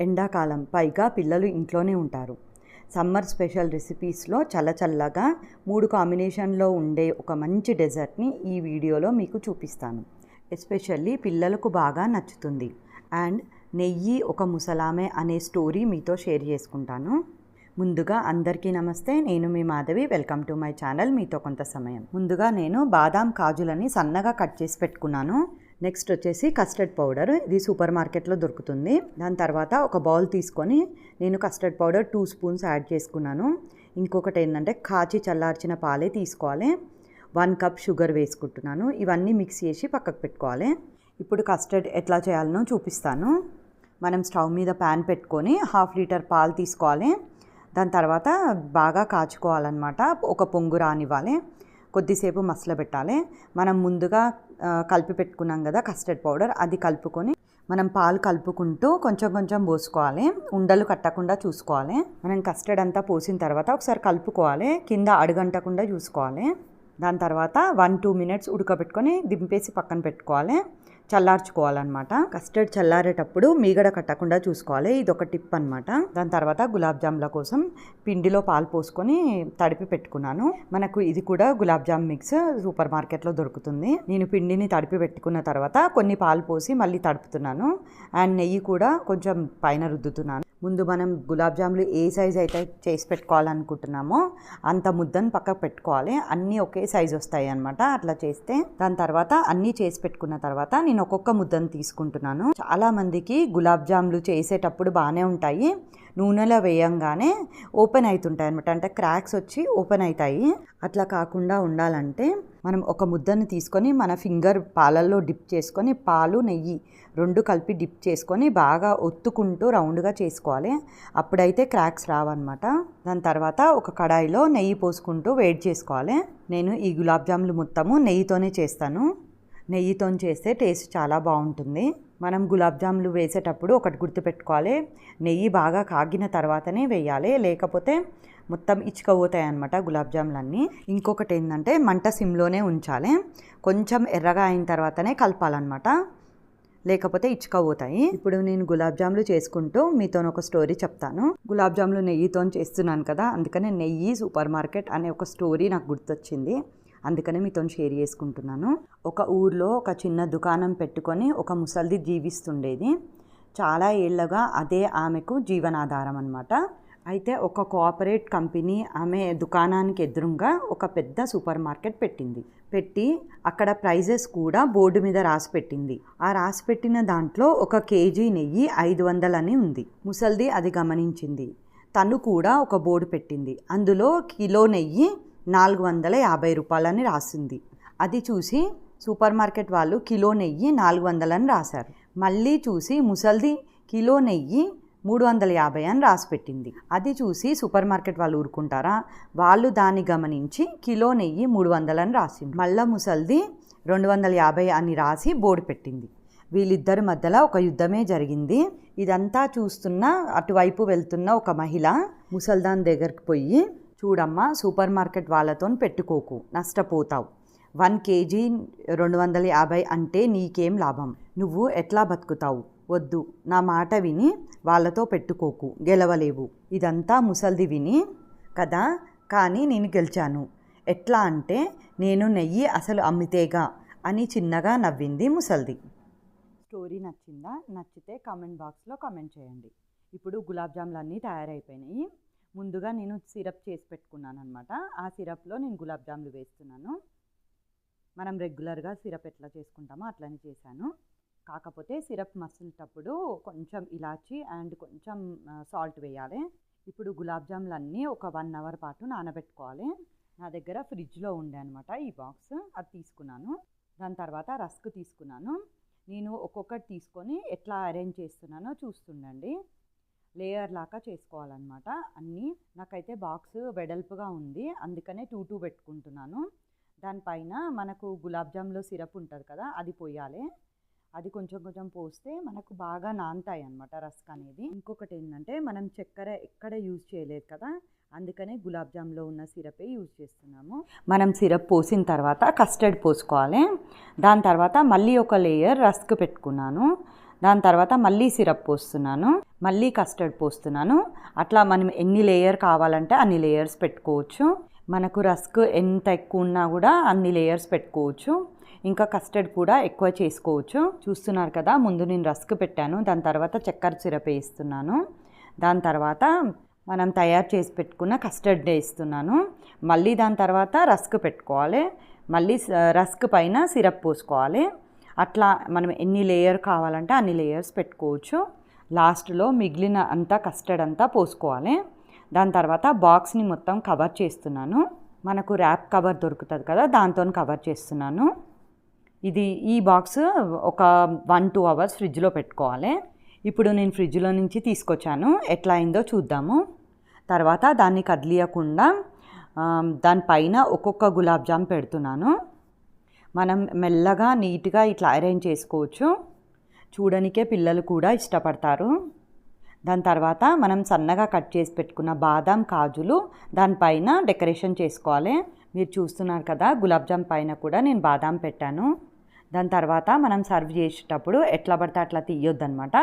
ఎండాకాలం. పైగా పిల్లలు ఇంట్లోనే ఉంటారు. సమ్మర్ స్పెషల్ రెసిపీస్లో చల్లచల్లగా మూడు కాంబినేషన్లో ఉండే ఒక మంచి డెజర్ట్ని ఈ వీడియోలో మీకు చూపిస్తాను. ఎస్పెషల్లీ పిల్లలకు బాగా నచ్చుతుంది. అండ్ నెయ్యి ఒక ముసలామె అనే స్టోరీ మీతో షేర్ చేసుకుంటాను. ముందుగా అందరికీ నమస్తే. నేను మీ Madhavi. Welcome to my channel. మీతో కొంత సమయం. ముందుగా నేను బాదాం కాజులని సన్నగా కట్ చేసి పెట్టుకున్నాను. నెక్స్ట్ వచ్చేసి కస్టర్డ్ పౌడర్. ఇది సూపర్ మార్కెట్లో దొరుకుతుంది. దాని తర్వాత ఒక బౌల్ తీసుకొని నేను custard powder two spoons add చేసుకున్నాను. ఇంకొకటి ఏంటంటే కాచి చల్లార్చిన పాలే తీసుకోవాలి. వన్ కప్ షుగర్ వేసుకుంటున్నాను. ఇవన్నీ మిక్స్ చేసి పక్కకు పెట్టుకోవాలి. ఇప్పుడు కస్టర్డ్ ఎట్లా చేయాలనో చూపిస్తాను. మనం స్టవ్ మీద ప్యాన్ పెట్టుకొని హాఫ్ లీటర్ పాలు తీసుకోవాలి. దాని తర్వాత బాగా కాచుకోవాలన్నమాట. ఒక పొంగు రానివ్వాలి. కొద్దిసేపు మసలబెట్టాలి మనం ముందుగా కలిపి పెట్టుకున్నాం కదా కస్టర్డ్ పౌడర్ అది కలుపుకొని మనం పాలు కలుపుకుంటూ కొంచెం కొంచెం పోసుకోవాలి. ఉండలు కట్టకుండా చూసుకోవాలి. మనం కస్టర్డ్ అంతా పోసిన తర్వాత ఒకసారి కలుపుకోవాలి. కింద అడుగంటకుండా చూసుకోవాలి. దాని తర్వాత వన్ టూ మినిట్స్ ఉడకబెట్టుకొని దింపేసి పక్కన పెట్టుకోవాలి. చల్లార్చుకోవాలన్నమాట. కస్టర్డ్ చల్లారేటప్పుడు మీగడ కట్టకుండా చూసుకోవాలి. ఇది ఒక టిప్ అనమాట దాని తర్వాత గులాబ్ జామ్ల కోసం పిండిలో పాలు పోసుకొని తడిపి పెట్టుకున్నాను. మనకు ఇది కూడా గులాబ్ జామ్ మిక్స్ సూపర్ మార్కెట్లో దొరుకుతుంది. నేను పిండిని తడిపి పెట్టుకున్న తర్వాత కొన్ని పాలు పోసి మళ్ళీ తడుపుతున్నాను. అండ్ నెయ్యి కూడా కొంచెం పైన రుద్దుతున్నాను. ముందు మనం గులాబ్ జాములు ఏ సైజ్ అయితే చేసి పెట్టుకోవాలనుకుంటున్నామో అంత ముద్దను పక్కకు పెట్టుకోవాలి. అన్నీ ఒకే సైజ్ వస్తాయి అనమాట అట్లా చేస్తే దాని తర్వాత అన్నీ చేసి పెట్టుకున్న తర్వాత నేను ఒక్కొక్క ముద్దను తీసుకుంటున్నాను. చాలా మందికి గులాబ్ జాములు చేసేటప్పుడు బాగానే ఉంటాయి. నూనెలో వేయంగానే ఓపెన్ అవుతుంటాయి అనమాట అంటే క్రాక్స్ వచ్చి ఓపెన్ అవుతాయి. అట్లా కాకుండా ఉండాలంటే మనం ఒక ముద్దను తీసుకొని మన ఫింగర్ పాలల్లో డిప్ చేసుకొని పాలు నెయ్యి రెండు కలిపి డిప్ చేసుకొని బాగా ఒత్తుకుంటూ రౌండ్గా చేసుకోవాలి. అప్పుడైతే క్రాక్స్ రావన్నమాట. దాని తర్వాత ఒక కడాయిలో నెయ్యి పోసుకుంటూ వేడి చేసుకోవాలి. నేను ఈ గులాబ్ జాములు మొత్తము నెయ్యితోనే చేస్తాను. నెయ్యితో చేస్తే టేస్ట్ చాలా బాగుంటుంది. మనం గులాబ్ జాములు వేసేటప్పుడు ఒకటి గుర్తుపెట్టుకోవాలి. నెయ్యి బాగా కాగిన తర్వాతనే వేయాలి. లేకపోతే మొత్తం ఇచ్చుకపోతాయి అనమాట గులాబ్ జాములన్నీ ఇంకొకటి ఏంటంటే మంట సిమ్లోనే ఉంచాలి. కొంచెం ఎర్రగా అయిన తర్వాతనే కలపాలన్నమాట. లేకపోతే ఇచ్చుకపోతాయి ఇప్పుడు నేను గులాబ్ జాములు చేసుకుంటూ మీతో ఒక స్టోరీ చెప్తాను. గులాబ్ జాములు నెయ్యితో చేస్తున్నాను కదా అందుకనే నెయ్యి సూపర్ మార్కెట్ అనే ఒక స్టోరీ నాకు గుర్తొచ్చింది. అందుకనే మీతో షేర్ చేసుకుంటున్నాను. ఒక ఊర్లో ఒక చిన్న దుకాణం పెట్టుకొని ఒక ముసల్ది జీవిస్తుండేది. చాలా ఏళ్ళగా అదే ఆమెకు జీవనాధారం అనమాట అయితే ఒక కోఆపరేట్ కంపెనీ ఆమె దుకాణానికి ఎదురుగా ఒక పెద్ద సూపర్ మార్కెట్ పెట్టింది. పెట్టి అక్కడ ప్రైజెస్ కూడా బోర్డు మీద రాసి పెట్టింది. ఆ రాసి పెట్టిన దాంట్లో ఒక కేజీ నెయ్యి ఐదు వందలని ఉంది. ముసల్ది అది గమనించింది. తను కూడా ఒక బోర్డు పెట్టింది. అందులో కిలో నెయ్యి నాలుగు వందల యాభై రూపాయలని రాసింది. అది చూసి సూపర్ మార్కెట్ వాళ్ళు కిలో నెయ్యి నాలుగు వందలని రాశారు. మళ్ళీ చూసి ముసల్ది కిలో నెయ్యి మూడు వందల యాభై అని రాసి పెట్టింది అది చూసి సూపర్ మార్కెట్ వాళ్ళు ఊరుకుంటారా? వాళ్ళు దాన్ని గమనించి కిలో నెయ్యి మూడు వందలని రాసింది మళ్ళా ముసల్ది రెండు వందల యాభై అని రాసి బోర్డు పెట్టింది. వీళ్ళిద్దరి మధ్యలో ఒక యుద్ధమే జరిగింది. ఇదంతా చూస్తున్న అటువైపు వెళ్తున్న ఒక మహిళ ముసల్దాన్ దగ్గరికి పోయి చూడమ్మా సూపర్ మార్కెట్ వాళ్ళతో పెట్టుకోకు నష్టపోతావు. వన్ కేజీ రెండు వందల యాభై అంటే నీకేం లాభం? నువ్వు ఎట్లా బతుకుతావు? వద్దు. నా మాట విని వాళ్ళతో పెట్టుకోకు. గెలవలేవు. ఇదంతా ముసల్ది విని కదా? కానీ నేను గెలిచాను. ఎట్లా అంటే నేను నెయ్యి అసలు అమ్మితేగా అని చిన్నగా నవ్వింది ముసల్ది. స్టోరీ నచ్చిందా? నచ్చితే కామెంట్ బాక్స్లో కామెంట్ చేయండి. ఇప్పుడు గులాబ్ జాములన్నీ తయారైపోయినాయి. ముందుగా నేను సిరప్ చేసి పెట్టుకున్నాను అనమాట ఆ సిరప్లో నేను గులాబ్ జాములు వేస్తున్నాను. మనం రెగ్యులర్గా సిరప్ ఎట్లా చేసుకుంటామో అట్లనే చేశాను. కాకపోతే సిరప్ మసిలిటప్పుడు కొంచెం ఇలాచి అండ్ కొంచెం సాల్ట్ వేయాలి. ఇప్పుడు గులాబ్ జాములు అన్నీ ఒక వన్ అవర్ పాటు నానబెట్టుకోవాలి. నా దగ్గర ఫ్రిడ్జ్లో ఉండే అనమాట ఈ బాక్స్. అది తీసుకున్నాను. దాని తర్వాత రస్క్ తీసుకున్నాను. నేను ఒక్కొక్కటి తీసుకొని ఎట్లా అరేంజ్ చేస్తున్నానో చూస్తుండండి. లేయర్ లాగా చేసుకోవాలన్నమాట. అన్నీ నాకైతే బాక్స్ వెడల్పుగా ఉంది. అందుకనే టూ టూ పెట్టుకుంటున్నాను. దానిపైన మనకు గులాబ్ జామ్లో సిరప్ ఉంటుంది కదా అది పోయాలి. అది కొంచెం కొంచెం పోస్తే మనకు బాగా నానతాయి అనమాట రస్క్ అనేది. ఇంకొకటి ఏంటంటే మనం చక్కెర ఎక్కడ యూజ్ చేయలేదు కదా అందుకనే గులాబ్ జామ్లో ఉన్న సిరపే యూజ్ చేస్తున్నాము. మనం సిరప్ పోసిన తర్వాత కస్టర్డ్ పోసుకోవాలి. దాని తర్వాత మళ్ళీ ఒక లేయర్ రస్క్ పెట్టుకున్నాను. దాని తర్వాత మళ్ళీ సిరప్ పోస్తున్నాను. మళ్ళీ కస్టర్డ్ పోస్తున్నాను. అట్లా మనం ఎన్ని లేయర్ కావాలంటే అన్ని లేయర్స్ పెట్టుకోవచ్చు. మనకు రస్క్ ఎంత ఎక్కువ ఉన్నా కూడా అన్ని లేయర్స్ పెట్టుకోవచ్చు. ఇంకా కస్టర్డ్ కూడా ఎక్కువ చేసుకోవచ్చు. చూస్తున్నారు కదా ముందు నేను రస్క్ పెట్టాను దాని తర్వాత చక్కెర సిరప్ వేస్తున్నాను. దాని తర్వాత మనం తయారు చేసి పెట్టుకున్న కస్టర్డ్ వేస్తున్నాను. మళ్ళీ దాని తర్వాత రస్క్ పెట్టుకోవాలి. మళ్ళీ రస్క్ పైన సిరప్ పోసుకోవాలి. అట్లా మనం ఎన్ని లేయర్ కావాలంటే అన్ని లేయర్స్ పెట్టుకోవచ్చు. లాస్ట్లో మిగిలిన అంతా కస్టర్డ్ అంతా పోసుకోవాలి. దాని తర్వాత బాక్స్ని మొత్తం కవర్ చేస్తున్నాను. మనకు ర్యాప్ కవర్ దొరుకుతుంది కదా దాంతో కవర్ చేస్తున్నాను. ఇది ఈ బాక్స్ ఒక వన్ టూ అవర్స్ ఫ్రిడ్జ్లో పెట్టుకోవాలి. ఇప్పుడు నేను ఫ్రిడ్జ్లో నుంచి తీసుకొచ్చాను. ఎట్లా అయిందో చూద్దాము. తర్వాత దాన్ని కదిలియకుండా దానిపైన ఒక్కొక్క గులాబ్ జామ్ పెడుతున్నాను. మనం మెల్లగా నీట్గా ఇట్లా అరేంజ్ చేసుకోవచ్చు. చూడనికే పిల్లలు కూడా ఇష్టపడతారు. దాని తర్వాత మనం సన్నగా కట్ చేసి పెట్టుకున్న బాదం కాజులు దానిపైన డెకరేషన్ చేసుకోవాలి. మీరు చూస్తున్నారు కదా గులాబ్జామ్ పైన కూడా నేను బాదాం పెట్టాను. దాని తర్వాత మనం సర్వ్ చేసేటప్పుడు ఎట్లా పడితే అట్లా తీయొద్దనమాట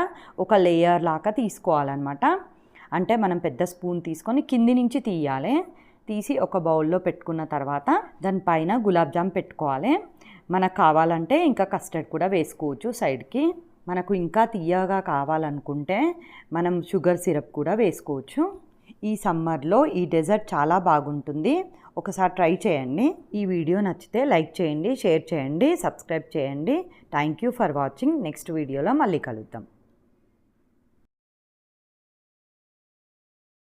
ఒక లేయర్ లాగా తీసుకోవాలన్నమాట. అంటే మనం పెద్ద స్పూన్ తీసుకొని కింది నుంచి తీయాలి. తీసి ఒక బౌల్లో పెట్టుకున్న తర్వాత దానిపైన గులాబ్ జామ్ పెట్టుకోవాలి. మనకు కావాలంటే ఇంకా కస్టర్డ్ కూడా వేసుకోవచ్చు సైడ్కి. మనకు ఇంకా తీయగా కావాలనుకుంటే మనం షుగర్ సిరప్ కూడా వేసుకోవచ్చు. ఈ సమ్మర్లో ఈ డెజర్ట్ చాలా బాగుంటుంది. ఒకసారి ట్రై చేయండి. ఈ వీడియో నచ్చితే లైక్ చేయండి షేర్ చేయండి సబ్స్క్రైబ్ చేయండి. Thank you for watching. Next వీడియోలో మళ్ళీ కలుద్దాం.